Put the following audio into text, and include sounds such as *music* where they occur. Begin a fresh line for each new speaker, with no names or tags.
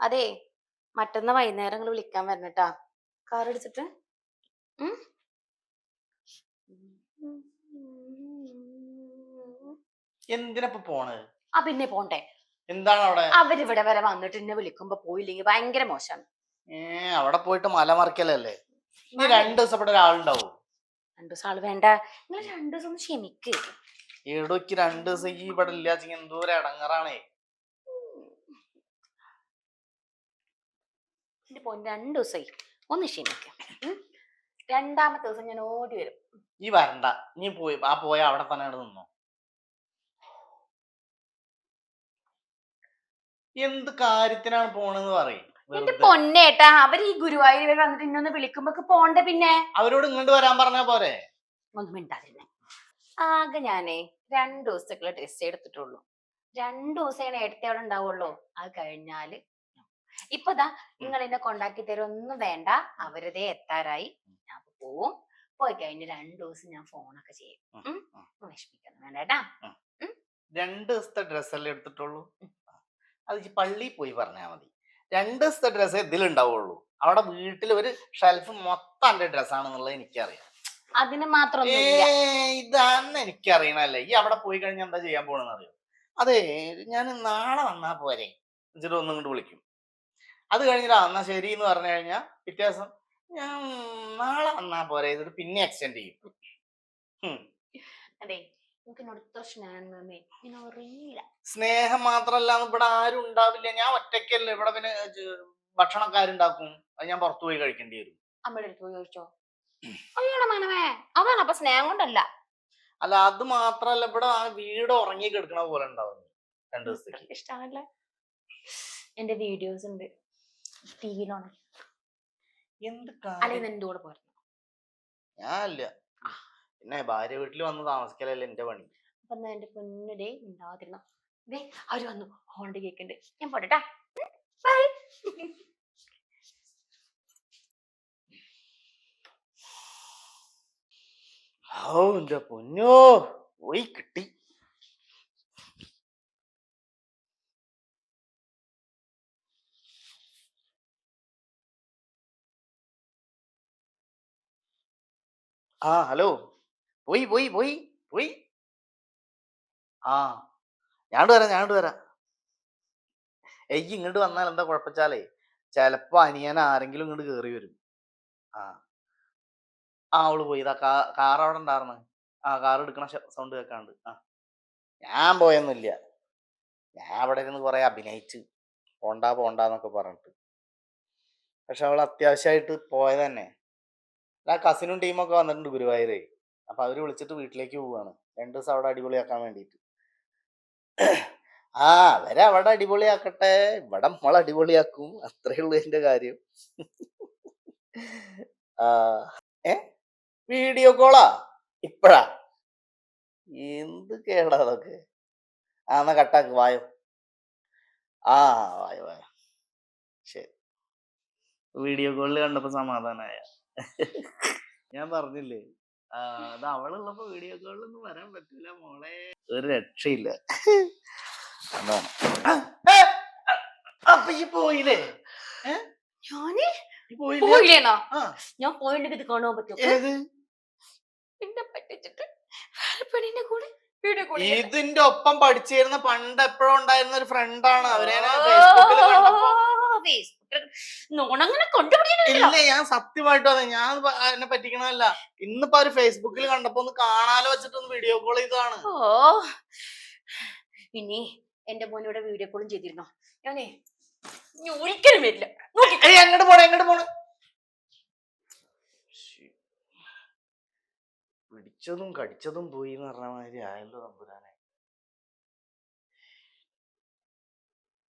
അതെ മറ്റന്ന വൈകുന്നേരം നിങ്ങൾ വിളിക്കാൻ വരണട്ടാ. കാർ എടുത്തിട്ട്?
എന്തിനപ്പൊ പോണത്
ആ പിന്നെ പോണ്ടേ.
എന്താണ് അവിടെ
അവരിവിടെ വരെ വന്നിട്ട് എന്നെ വിളിക്കുമ്പോ പോയില്ലെങ്കിൽ ഭയങ്കര മോശമാണ്
ഏ അവിടെ പോയിട്ട് മല മറിക്കലല്ലേ? ഇനി രണ്ടു ദിവസം ഇവിടെ ഒരാളുണ്ടാവും.
രണ്ടു ദിവസം ആൾ വേണ്ട. നിങ്ങൾ രണ്ടു ദിവസം ഒന്ന് ക്ഷമിക്ക്.
ഈടോക്ക് രണ്ട് ദിവസം ഈ ഇവിടെ എന്തോ ഒരു ഇടങ്ങറാണേ
എന്റെ പോൻ രണ്ടു ദിവസമായി ഒന്ന് ക്ഷീണിക്കാം. ഉം? രണ്ടാമത്തെ ദിവസം ഞാൻ ഓടി വരും.
ഈ വരണ്ട. നീ പോയി ആ പോയ അവിടെ തന്നെ അവിടെ നിന്നോ. എന്ത് കാര്യത്തിനാണ് പോണെന്ന് പറയും
എന്റെ പൊന്നേട്ടാ അവർ ഈ ഗുരുവായൂർ വന്നിട്ട് ഇന്നൊന്ന് വിളിക്കുമ്പോ പോണ്ടേ പിന്നെ.
അവരോട് ഇങ്ങോട്ട് വരാൻ പറഞ്ഞാ പോരെ.
ഒന്നും മിണ്ടാതിരുന്നേ. ആകെ ഞാനേ രണ്ടു ദിവസത്തേക്കുള്ള ടെസ്റ്റ് എടുത്തിട്ടുള്ളൂ. രണ്ടു ദിവസമാണ് എടുത്തേ അവിടെ ഉണ്ടാവുള്ളൂ. അത് കഴിഞ്ഞാൽ ഇപ്പൊ ദാ നിങ്ങൾ എന്നെ കൊണ്ടാക്കി തരൊന്നും വേണ്ട. അവരതേ എത്താറായി. ഞാൻ ഇപ്പൊ പോവും. പോയി കഴിഞ്ഞ് രണ്ടു ദിവസം ഞാൻ ഫോണൊക്കെ ചെയ്യും. ഉം? വിഷമിക്കുന്നു വേണ്ട കേട്ടാ.
രണ്ട് ദിവസത്തെ ഡ്രസ്സല്ലേ എടുത്തിട്ടുള്ളൂ? അത് പള്ളിയിൽ പോയി പറഞ്ഞാൽ മതി. രണ്ട് ദിവസത്തെ ഡ്രസ്സേ ഇതിലുണ്ടാവുള്ളൂ. അവിടെ വീട്ടിൽ ഒരു ഷെൽഫ് മൊത്തം എന്റെ ഡ്രസ്സാണെന്നുള്ളത് എനിക്കറിയാം.
അതിന് മാത്രം
ഇതാന്ന് എനിക്കറിയണല്ലേ. ഈ അവിടെ പോയി കഴിഞ്ഞാൽ എന്താ ചെയ്യാൻ പോണെന്ന് അറിയോ അതെ ഞാൻ നാളെ വന്നാ പോരെ. എന്നിട്ട് ഒന്നും കൊണ്ട് വിളിക്കും. അത് കഴിഞ്ഞിട്ട് എന്നാ ശരി എന്ന് പറഞ്ഞു കഴിഞ്ഞാൽ പിറ്റേ ദിവസം ഞാൻ നാളെ വന്നാ പോരെ എന്നിട്ട് പിന്നെ എക്സ്റ്റെൻഡ് ചെയ്യും.
അതെ സ്നേഹം
മാത്രല്ല ഇവിടെ ആരും ഉണ്ടാവില്ല. ഞാൻ ഒറ്റയ്ക്കല്ലേ ഇവിടെ പിന്നെ ഭക്ഷണക്കാരുണ്ടാക്കും അത് ഞാൻ പുറത്തു പോയി കഴിക്കേണ്ടി വരും.
അമ്മയുടെ അടുത്ത് പോയി ചോദിച്ചോ അയ്യോടെ മനമേ അതാണ് അപ്പൊ സ്നേഹം കൊണ്ടല്ല.
അല്ല അത് മാത്രല്ല ഇവിടെ ആ വീട് ഉറങ്ങി കിടക്കണ പോലെ ഉണ്ടാവും രണ്ടു ദിവസത്തേക്ക്. *laughs*
ഇഷ്ടമാണല്ലേ എന്റെ വീഡിയോസ് ഉണ്ട്. ടിവിയിലാണ്
എന്ത്
അല്ലെങ്കിൽ എന്റെ കൂടെ പോരണം
ഞാനല്ല പിന്നെ ഭാര്യ വീട്ടിൽ വന്ന് താമസിക്കലല്ലേ എന്റെ പണി?
അപ്പൊ എന്നാ എന്റെ പൊന്നിടെ ഉണ്ടാവാതിരുന്നോ അവർ വന്നു. ഹോണ്ട് കേക്കുണ്ട് ഞാൻ പോട്ടെ ബൈ. *laughs*
ഓ എന്റെ പൊന്നോ? പോയി കിട്ടി. ആ ഹലോ. പോയി പോയി പോയി പോയി. ആ ഞാണ്ട് വരാം ഞാണ്ട് വരാം. എയ്യ് ഇങ്ങോട്ട് വന്നാൽ എന്താ കുഴപ്പച്ചാലേ? ചിലപ്പോ അനിയൻ ആരെങ്കിലും ഇങ്ങോട്ട് കേറി വരും. ആ. ആ അവൾ പോയി. ഇതാ കാർ അവിടെ ഉണ്ടായിരുന്നു ആ കാർ എടുക്കണ സൗണ്ട് കേൾക്കാണ്ട് ആ. ഞാൻ പോയൊന്നുമില്ല ഞാൻ അവിടെ ഇരുന്ന് കുറെ അഭിനയിച്ച്. പോണ്ട പോണ്ടെന്നൊക്കെ പറഞ്ഞിട്ട്. പക്ഷെ അവൾ അത്യാവശ്യമായിട്ട് പോയത് തന്നെ. ആ കസിനും ടീമൊക്കെ വന്നിട്ടുണ്ട് ഗുരുവായൂരേ. അപ്പൊ അവർ വിളിച്ചിട്ട് വീട്ടിലേക്ക് പോവാണ്. രണ്ട് ദിവസം അവിടെ അടിപൊളിയാക്കാൻ വേണ്ടിയിട്ട് ആ അവരെ അവിടെ അടിപൊളിയാക്കട്ടെ. ഇവിടെ നമ്മൾ അടിപൊളിയാക്കും. അത്രേ ഉള്ളൂ എന്റെ കാര്യം. ആ ഏ? വീഡിയോ കോളാ? ഇപ്പഴാ? എന്ത് കേടാ അതൊക്കെ? ആ എന്നാ കട്ടാക്ക് വായോ. ആ വായോ വായോ. ശരി. വീഡിയോ കോളിൽ കണ്ടപ്പോ സമാധാനായ. ഞാൻ പറഞ്ഞില്ലേ അത് അവളുള്ളപ്പോ വീഡിയോ കോളിലൊന്നും വരാൻ പറ്റില്ല മോളെ. ഒരു രക്ഷയില്ല. അതാണ്. അപ്പൊ ഈ പോയില്ലേ? ഞാൻ
ഞാൻ പോയിണ്ടെങ്കിൽ ഇത് കാണാൻ പറ്റും
ഏത്?
എന്നെ പറ്റിച്ചിട്ട് പെണ്ണിന്റെ കൂടെ വീഡിയോ കോൾ
ഇതിന്റെ ഒപ്പം പഠിച്ചിരുന്ന പണ്ട് എപ്പോഴും ഉണ്ടായിരുന്ന ഒരു ഫ്രണ്ടാണ് അവരെ ഫേസ്ബുക്കിൽ കണ്ടപ്പോ.
നോണങ്ങനെ കൊണ്ടുപിടിച്ചിട്ടില്ല
ഇല്ല ഞാൻ സത്യമായിട്ട് അതെ. ഞാൻ പ- എന്നെ പറ്റിക്കണതല്ല. ഇന്നിപ്പോ അവർ ഫേസ്ബുക്കിൽ കണ്ടപ്പോ ഒന്ന് കാണാലോ വെച്ചിട്ടൊന്ന് വീഡിയോ കോൾ ചെയ്തതാണ്.
ഓ ഇനി എന്റെ മോനോടെ വീഡിയോ കോളും ചെയ്തിരുന്നോ. ഞാനേ ഇനി ഒരിക്കലും വരില്ല. നോക്കി
ഏയ് എങ്ങോട്ട് പോണേ എങ്ങോട്ട് പോണേ. പിടിച്ചതും കടിച്ചതും പോയി എന്ന് പറഞ്ഞ മാതിരി ആയല്ലോ തമ്പുരാനെ.